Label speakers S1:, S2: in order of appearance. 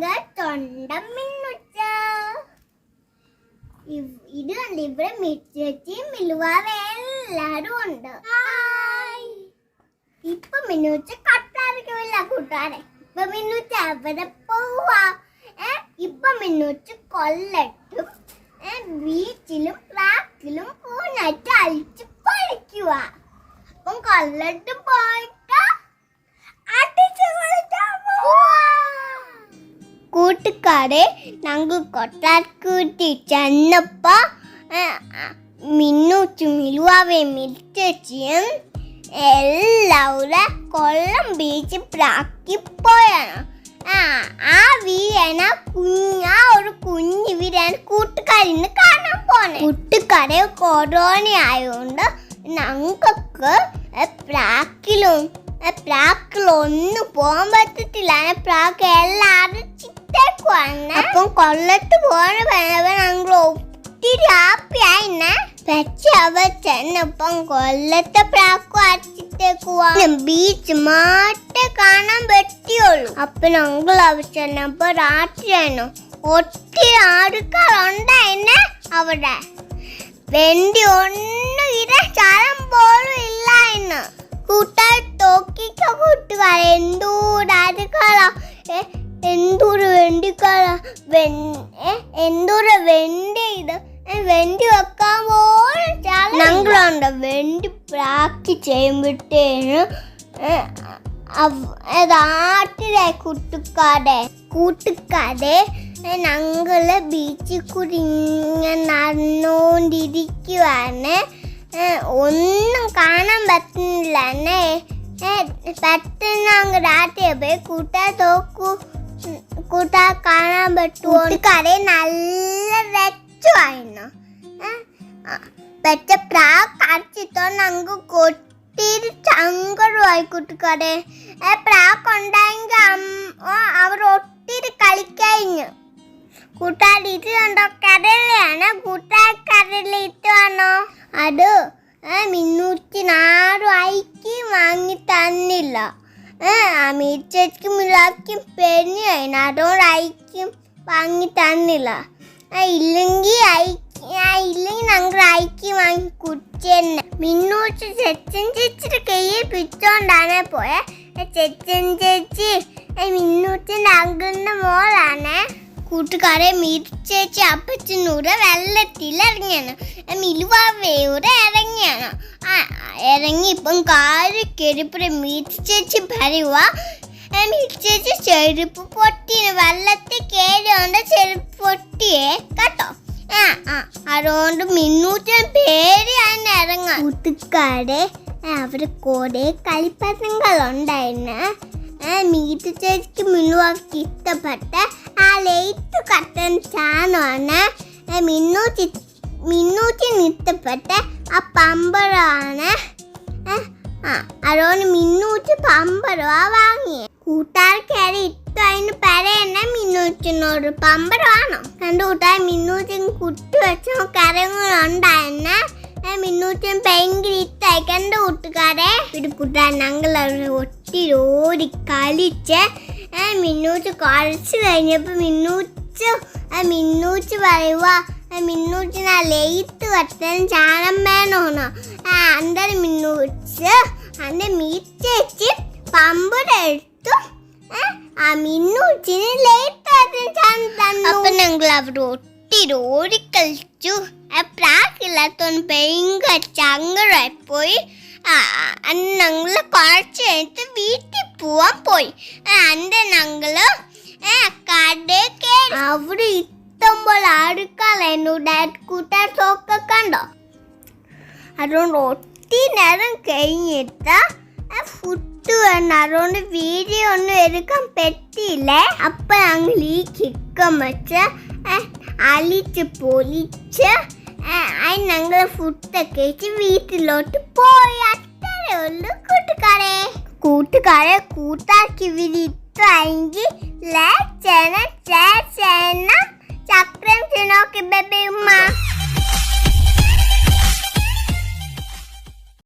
S1: ഞങ്ങൾ തൊണ്ടം മിന്നുച്ച ഇത് കണ്ട് ഇവിടെ മിച്ചേച്ചിയും മിലുവാവേ എല്ലാരും ഉണ്ട്. ഇപ്പൊ മിന്നുച്ച കട്ടാരിക്കില്ല കൂട്ടുകാരെ. ഇപ്പൊ മിന്നുച്ച എവിടെ പോവാ. ഏ ഇപ്പൊ മിന്നുച്ച കൊല്ലട്ടും ബീച്ചിലും ട്രാക്കിലും പൂനായിട്ട് അഴിച്ചു പഠിക്കുക അപ്പം കൊല്ലട്ട് പോയിട്ട് കൂട്ടുകാരെ ഞങ്ങൾ കൊട്ടാരക്കൂട്ടി ചെന്നപ്പോ മിന്നൂച്ചു മിലുവാവേ മിൽച്ചും എല്ലാവരും കൊല്ലം ബീച്ച് പ്രാക്കിപ്പോയാണ്. ആ ആ വീരന കുഞ്ഞ ഒരു കുഞ്ഞു വീരൻ കൂട്ടുകാരിന്ന് കാണാൻ പോണേ. കൂട്ടുകാരെ കൊറോണ ആയതുകൊണ്ട് ഞങ്ങൾക്ക് പ്രാക്കിലും പ്രാക്കിലൊന്നും പോകാൻ പറ്റത്തില്ല. പ്രാക്ക് എല്ലാവരും ചിത്തേക്കുവാണ് അപ്പം കൊല്ലത്ത് പോണ പറഞ്ഞപ്പോ ഞങ്ങൾ ഒത്തിരി ഹാപ്പി ആയിന്നെ പക്ഷെ അവ ചെന്നപ്പം കൊല്ലത്തെ പ്രാക്കും അടിച്ചിട്ടേക്കുവാ ബീച്ച് മാത്രമേ കാണാൻ പറ്റിയുള്ളൂ. അപ്പൊ ഞങ്ങൾ അവ ചെന്നപ്പോ രാത്രിയായിരുന്നു ഒത്തിരി ആൾക്കാരുണ്ടായിന്നെ അവിടെ. വെണ്ടി ഒന്നും ഇര സ്ഥലം പോലും ഇല്ലായിരുന്നു കൂട്ടാൻ തോക്കിക്ക കൂട്ടുകാർ എന്തൂരാതുകളാ എന്തൂര് വെണ്ടിക്കാല എന്തൊരു വെണ്ടി ഇത്? വെണ്ടി വെക്കാൻ പോലും വെണ്ടി പ്രാക്ടി ചെയ്യുമ്പോഴത്തേന് നാട്ടിലെ കൂട്ടുകാരെ കൂട്ടുകാരെ ഞങ്ങൾ ബീച്ചിൽ കൂടി ഇങ്ങനെ നടന്നുകൊണ്ടിരിക്കുവാണ് ഒന്നും കാണാൻ പറ്റുന്നില്ല എന്നെ പറ്റുന്ന അങ്ങ് രാത്രി പോയി കൂട്ടാൻ തോക്കു കൂട്ടാ കാണാൻ പറ്റുമോ? കറി നല്ല രക്ഷമായിരുന്നു പക്ഷെ പ്രാ കടിച്ചിട്ടോ ഞങ്ങൾക്ക് കൊട്ടിയിട്ട് സങ്കടമായി കൂട്ടുകാരെ ഉണ്ടായെങ്കിൽ അവർ ഒത്തിരി കളിക്കഴിഞ്ഞു കൂട്ടുകാർ ഇത് കണ്ടോ? കടലയാണ് കൂട്ടുകാർ കടലിൽ ഇട്ടുവാണോ അത് മുന്നൂറ്റി നാലും വാങ്ങി തന്നില്ല. ഏ അമീച്ചയ്ക്കും മിലാക്കും കഴിഞ്ഞു അതുകൊണ്ട് അയക്കും വാങ്ങി തന്നില്ല. ഇല്ലെങ്കിൽ ഇല്ലെങ്കിൽ ഞങ്ങൾ അയക്കി വാങ്ങി കുടിച്ചെന്നെ. മിന്നൂച്ച് ചെച്ചൻ ചേച്ചിയുടെ കയ്യിൽ പിടിച്ചോണ്ടാണ് പോയെ. ചെച്ചൻ ചേച്ചി മിന്നൂച്ചിന്റെ അങ്കിളിന്റെ മോളാണ്. കൂട്ടുകാരെ മീർച്ചേച്ചി അപ്പച്ചനൂടെ വെള്ളത്തിലിറങ്ങിയാണ്. മിലുവാവയൂടെ ഇറങ്ങിയാണ്. ആ, ഇറങ്ങി ഇപ്പം കാൽ ചേച്ചി മീർച്ചേച്ചി പറയുക ചേച്ചി ചെരുപ്പ് പൊട്ടിന് വെള്ളത്തിൽ കയറിയോണ്ട് ചെരുപ്പ് പൊട്ടിയേ കേട്ടോ? ആ ആ അതുകൊണ്ട് മിന്നൂറ്റൻ പേര് ഞാൻ ഇറങ്ങാം. കൂട്ടുകാരെ അവർ കൂടെ കളിപ്പാത്രങ്ങളുണ്ടായിരുന്നു මීට චේච්ක මිනුවක් චිත්තපට ආලෙයිත්තු කටන් චානොන මින්නු මින්නූචි නිත්තපට අපම්බරාන. අරෝන මින්නූච පම්බරවාවාගේ ඌටර් කැරිත්තු අයින පැරෙන්න මිනුච්ච නොරු පම්බරවාන කඩ උටයි මින්නූතින් කුට්ටු වචම කරමු නොන්ඩන්න මින්නූචෙන් පැයිංගිරිත්ත එකන්ඩ උට්ටු කරේ. පිඩි පුටා නංගලර ඔට්ට ഓടി കളിച്ച് മിന്നൂച്ച് കുറച്ച് കഴിഞ്ഞപ്പോൾ മിന്നൂച്ച് ആ മിന്നൂച്ച് പറയുക മിന്നൂച്ച് ആ ലെയ്ത്ത് വരുത്താൻ ചാണം വേണമെന്നോ ആ അന്റെ മിന്നൂച്ച് മീറ്റ് മീച്ചേച്ചി പമ്പുടെ എടുത്തു. ആ മിന്നൂച്ചിന് ലെയ്ത്ത് കട്ടൻ ചാണം തന്നു. അപ്പം ഞങ്ങൾ അവിടെ ഒത്തിരി ഓടിക്കളിച്ചു പ്രാക്കില്ലാത്തോണ്ട് ഭയങ്കര ചങ്കടായി പോയി ഞങ്ങൾ കുറച്ച് കഴിഞ്ഞിട്ട് വീട്ടിൽ പോവാൻ പോയി. അന്റെ ഞങ്ങൾ അവിടെ ഇത്തുമ്പോൾ ആടുക്കാൾ എന്നോട് കൂട്ടാൻ സോക്കെ കണ്ടോ അതുകൊണ്ട് ഒത്തിരി നേരം കഴിഞ്ഞിട്ട് ഫുഡ് വേണം. അതുകൊണ്ട് വീഡിയോ ഒന്നും എടുക്കാൻ പറ്റിയില്ലേ. അപ്പൊ ഞങ്ങൾ ഈ ചിക്കൻ വെച്ച് അലിച്ച് പൊലിച്ച് ഫുഡൊക്കെ കഴിച്ച് വീട്ടിലോട്ട് പോയി അത്രേ ഉള്ളൂ കൂട്ടുകാരെ. കൂട്ടുകാരെ കൂട്ടാക്കി വിരിത്തായെങ്കിൽ ലൈക്ക് ചെയ്യണം ഷെയർ ചെയ്യണം സബ്സ്ക്രൈബ് ചെയ്യണം. ഓക്കെ ബേബി ഉമ്മ.